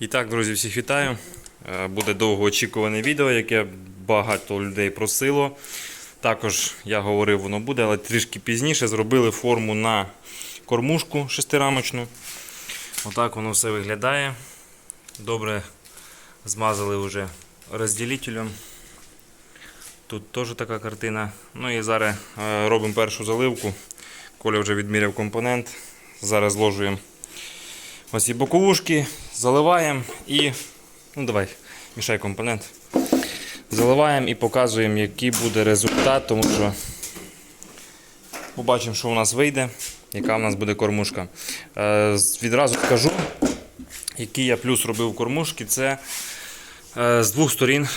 І так, друзі, всіх вітаю. Е, Буде довгоочікуване відео, яке багато людей просило. Також я говорив, воно буде, але трішки пізніше зробили форму на кормушку шестирамочну. Отак воно все виглядає. Добре змазали вже розділителем. Тут теж така картина. Ну і зараз е, робимо першу заливку. Коля вже відміряв компонент. Зараз зложуємо Ось і боковушки, заливаємо і. Ну давай, мішай компонент. Заливаємо і показуємо, який буде результат, тому що побачимо, що у нас вийде, яка у нас буде кормушка. Е, відразу скажу, який я плюс робив кормушки, це е, з двох сторін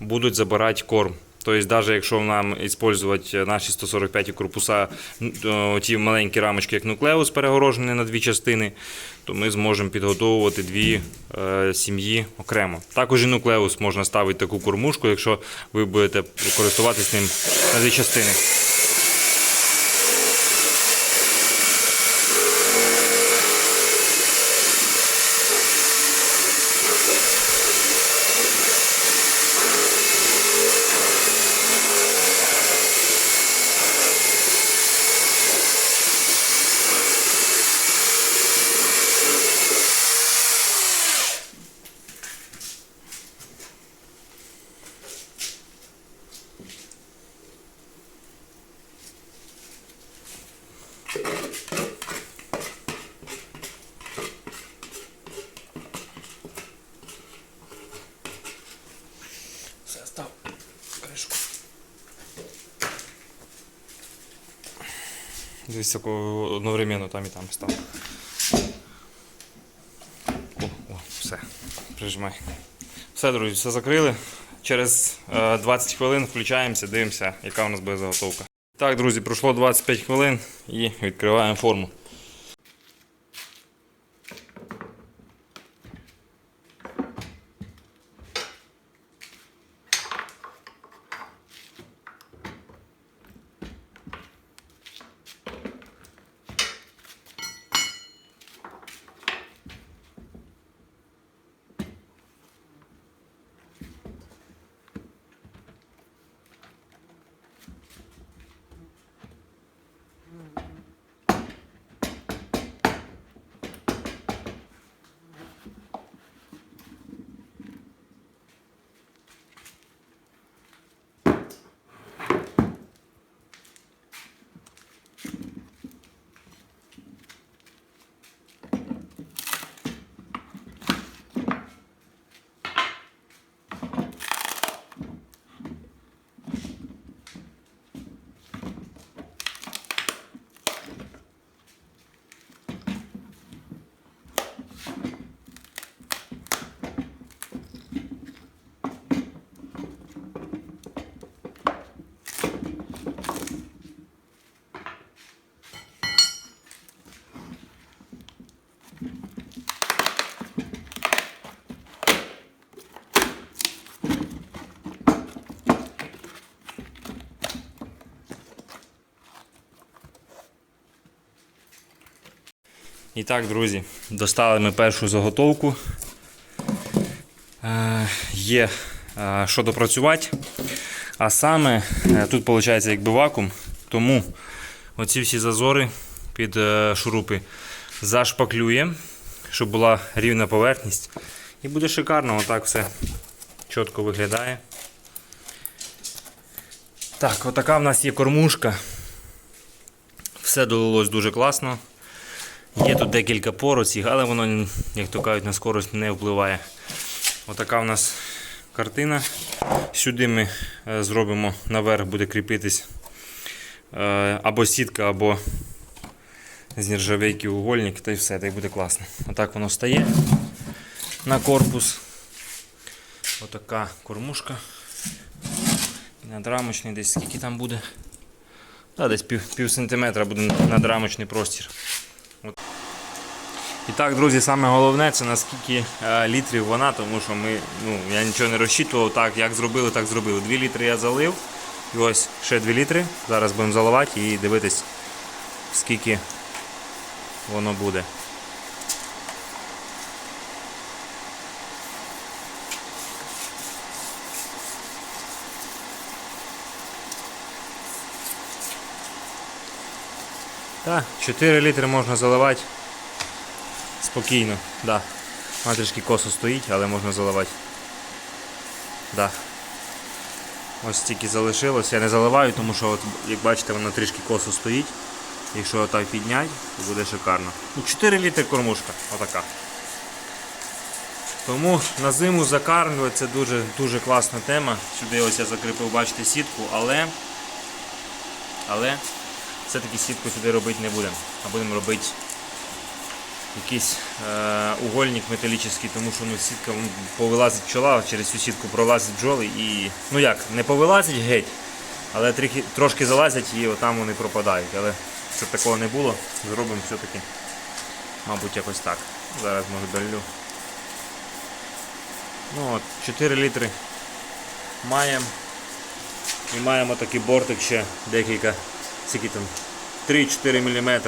будуть забирати корм. Тобто, навіть якщо нам використовувати наші 145 корпуса, ті маленькі рамочки, як нуклеус, перегорожені на дві частини, то ми зможемо підготовувати дві е, сім'ї окремо. Також і нуклеус можна ставити таку кормушку, якщо ви будете користуватися ним на дві частини. Як одновременно там і там став. О, о, все. Прижимай. Все, друзі, все закрили. Через е, 20 хвилин включаємося, дивимося, яка у нас буде заготовка. Так, друзі, пройшло 25 хвилин і відкриваємо форму. І так, друзі, достали ми першу заготовку. Е, є е, що допрацювати. А саме е, тут виходить якби вакуум, тому оці всі зазори під шурупи зашпаклюємо, щоб була рівна поверхність. І буде шикарно, отак все чітко виглядає. Так, отака в нас є кормушка. Все долилось дуже класно. Є тут декілька пороців, але воно, як то кажуть, на скорость не впливає. Отака у нас картина. Сюди ми е, зробимо наверх, буде кріпитись е, або сітка, або з нержавейки угольник, та й все, та й буде класно. Отак воно стає на корпус. Отака кормушка. Надрамочний десь скільки там буде? Та, десь пів, пів сантиметра буде надрамочний простір. І так, друзі, саме головне це наскільки е, літрів вона, тому що ми, ну, я нічого не розчитував, так, як зробили, так зробили. 2 літри я залив, і ось ще 2 літри. Зараз будемо заливати і дивитись, скільки воно буде. Так, 4 літри можна заливати спокійно, да. Вона трішки косо стоїть, але можна заливати. Да. Ось стільки залишилось. Я не заливаю, тому що, от, як бачите, вона трішки косо стоїть. Якщо отак підняти, то буде шикарно. Ну, 4 літри кормушка, отака. Тому на зиму закармлювати це дуже, дуже класна тема. Сюди ось я закріпив, бачите, сітку, але, але все-таки сітку сюди робити не будемо, а будемо робити якийсь е, угольник металічний, тому що ну, сітка повилазить пчола, через цю сітку пролазять бджоли і. Ну як, не повилазять геть, але трохи, трошки залазять і отам вони пропадають. Але щоб такого не було, зробимо все-таки, мабуть, якось так. Зараз може долю. Ну от, 4 літри маємо. І маємо такий бортик ще декілька, скільки там, 3-4 мм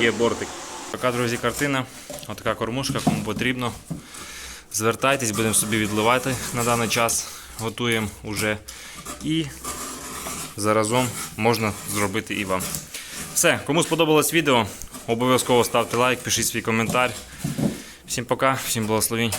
є бортик. Така, друзі, картина. Отака кормушка, кому потрібно. Звертайтесь, будемо собі відливати на даний час. Готуємо вже. І заразом можна зробити і вам. Все, кому сподобалось відео, обов'язково ставте лайк, пишіть свій коментар. Всім пока, всім благословінь.